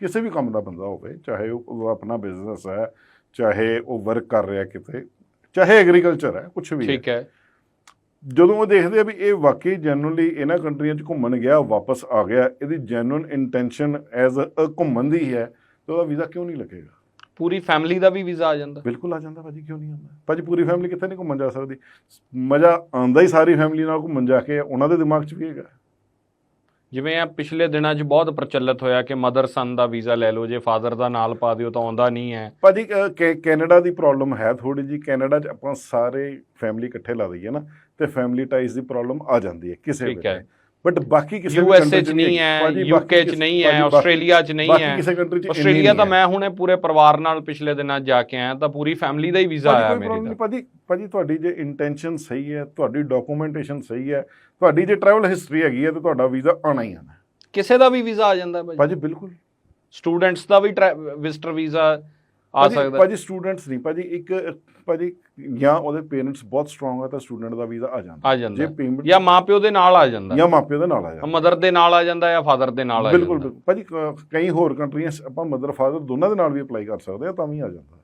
ਕਿਸੇ ਵੀ ਕੰਮ ਦਾ ਬੰਦਾ ਹੋਵੇ ਚਾਹੇ ਉਹ ਆਪਣਾ ਬਿਜ਼ਨਸ ਹੈ ਚਾਹੇ ਉਹ ਵਰਕ ਕਰ ਰਿਹਾ ਕਿਤੇ ਚਾਹੇ ਐਗਰੀਕਲਚਰ ਹੈ ਕੁਝ ਵੀ ਠੀਕ ਹੈ। ਜਦੋਂ ਉਹ ਦੇਖਦੇ ਆ ਵੀ ਇਹ ਵਾਕਈ ਜੈਨੂਨਲੀ ਇਹਨਾਂ ਕੰਟਰੀਆਂ 'ਚ ਘੁੰਮਣ ਗਿਆ ਵਾਪਸ ਆ ਗਿਆ ਇਹਦੀ ਜੈਨੂਨ ਇੰਟੈਂਸ਼ਨ ਐਜ਼ ਅ ਘੁੰਮਣ ਦੀ ਹੈ ਤਾਂ ਉਹਦਾ ਵੀਜ਼ਾ ਕਿਉਂ ਨਹੀਂ ਲੱਗੇਗਾ? ਪੂਰੀ ਫੈਮਿਲੀ ਦਾ ਵੀ ਵੀਜ਼ਾ ਆ ਜਾਂਦਾ। ਬਿਲਕੁਲ ਆ ਜਾਂਦਾ ਭਾਜੀ ਕਿਉਂ ਨਹੀਂ ਆਉਂਦਾ? ਭਾਜੀ ਪੂਰੀ ਫੈਮਿਲੀ ਕਿੱਥੇ ਨਹੀਂ ਘੁੰਮਣ ਜਾ ਸਕਦੀ? ਮਜ਼ਾ ਆਉਂਦਾ ਹੀ ਸਾਰੀ ਫੈਮਿਲੀ ਨਾਲ ਘੁੰਮਣ ਜਾ ਕੇ ਉਹਨਾਂ ਦੇ ਦਿਮਾਗ 'ਚ ਵੀ ਹੈਗਾ। ਜਿਵੇਂ ਆ ਪਿਛਲੇ ਦਿਨਾਂ 'ਚ ਬਹੁਤ ਪ੍ਰਚਲਿਤ ਹੋਇਆ ਕਿ ਮਦਰ ਸਨ ਦਾ ਵੀਜ਼ਾ ਲੈ ਲਓ ਜੇ ਫਾਦਰ ਦਾ ਨਾਲ ਪਾ ਦਿਓ ਤਾਂ ਆਉਂਦਾ ਨਹੀਂ ਹੈ। ਭਾਜੀ ਕੈ- ਕੈਨੇਡਾ ਦੀ ਪ੍ਰੋਬਲਮ ਹੈ ਥੋੜੀ ਜੀ ਕੈਨੇਡਾ 'ਚ ਆਪਾਂ ਸਾਰੇ ਫੈਮਿਲੀ ਇਕੱਠੇ ਲਾ ਦਈਏ ਨਾ ਤੇ ਫੈਮਿਲੀ ਟਾਈਜ਼ ਦੀ ਪ੍ਰੋਬਲਮ ਆ ਜਾਂਦੀ ਹੈ ਕਿਸੇ ਠੀਕ ਹੈ। ਬਟ ਬਾਕੀ ਕਿਸੇ ਯੂ ਐਸ ਏ 'ਚ ਨਹੀਂ ਹੈ ਭਾਜੀ, ਯੂ ਬਾਕੀ ਕੇ 'ਚ ਨਹੀਂ ਹੈ ਆਸਟ੍ਰੇਲੀਆ 'ਚ ਨਹੀਂ ਬਾਕੀ ਹੈ। ਕਿਸੇ ਕੰਟਰੀ 'ਚ ਇੰਨੀ ਆਸਟ੍ਰੇਲੀਆ ਤਾਂ ਮੈਂ ਹੁਣੇ ਪੂਰੇ ਪਰਿਵਾਰ ਨਾਲ ਪਿਛਲੇ ਦਿਨਾਂ ਜਾ ਕੇ ਆਇਆ ਤਾਂ ਪੂਰੀ ਫੈਮਿਲੀ ਦਾ ਹੀ ਵੀਜ਼ਾ ਆਇਆ ਮੇਰੀ ਨਹੀਂ ਭਾਜੀ ਭਾਜੀ ਤੁਹਾਡੀ ਜੇ ਇੰਟੈਂਸ਼ਨ ਸਹੀ ਹੈ ਤੁਹਾਡੀ ਡਾਕੂਮੈਂਟੇਸ਼ਨ ਸਹੀ ਹੈ ਤੁਹਾਡੀ ਜੇ ਟਰੈਵਲ ਹਿਸਟਰੀ ਹੈਗੀ ਹੈ ਤੇ ਤੁਹਾਡਾ ਵੀਜ਼ਾ ਆਣਾ ਹੀ ਆਣਾ ਕਿਸੇ ਦਾ ਵੀ ਵੀਜ਼ਾ ਆ ਜਾਂਦਾ ਭਾਜੀ। ਭਾਜੀ ਬਿਲਕੁਲ। ਸਟੂਡੈਂਟਸ ਦਾ ਵੀ ਵਿਜ਼ਟਰ ਵੀਜ਼ਾ ਆ ਸਕਦਾ। ਭਾਜੀ ਸਟੂਡੈਂਟਸ ਨਹੀਂ ਭਾਜੀ ਇੱਕ ਭਾਜੀ ਜਾਂ ਉਹਦੇ ਪੇਰੈਂਟਸ ਬਹੁਤ ਸਟਰੋਂਗ ਆ ਤਾਂ ਸਟੂਡੈਂਟ ਦਾ ਵੀਜ਼ਾ ਆ ਜਾਂਦਾ। ਆ ਜਾਂਦਾ। ਜੇ ਪੇਮੈਂਟ ਜਾਂ ਮਾਪਿਓ ਦੇ ਨਾਲ ਆ ਜਾਂਦਾ। ਜਾਂ ਮਾਪਿਓ ਦੇ ਨਾਲ ਆ ਜਾਂਦਾ। ਮਦਰ ਦੇ ਨਾਲ ਆ ਜਾਂਦਾ ਜਾਂ ਫਾਦਰ ਦੇ ਨਾਲ ਆ ਬਿਲਕੁਲ ਜਾਂਦਾ। ਬਿਲਕੁਲ। ਭਾਜੀ ਕਈ ਹੋਰ ਕੰਟਰੀਆਂ ਆਪਾਂ ਮਦਰ ਫਾਦਰ ਦੋਨਾਂ ਦੇ ਨਾਲ ਵੀ ਅਪਲਾਈ ਕਰ ਸਕਦੇ ਆ ਤਾਂ ਵੀ ਆ ਜਾਂਦਾ।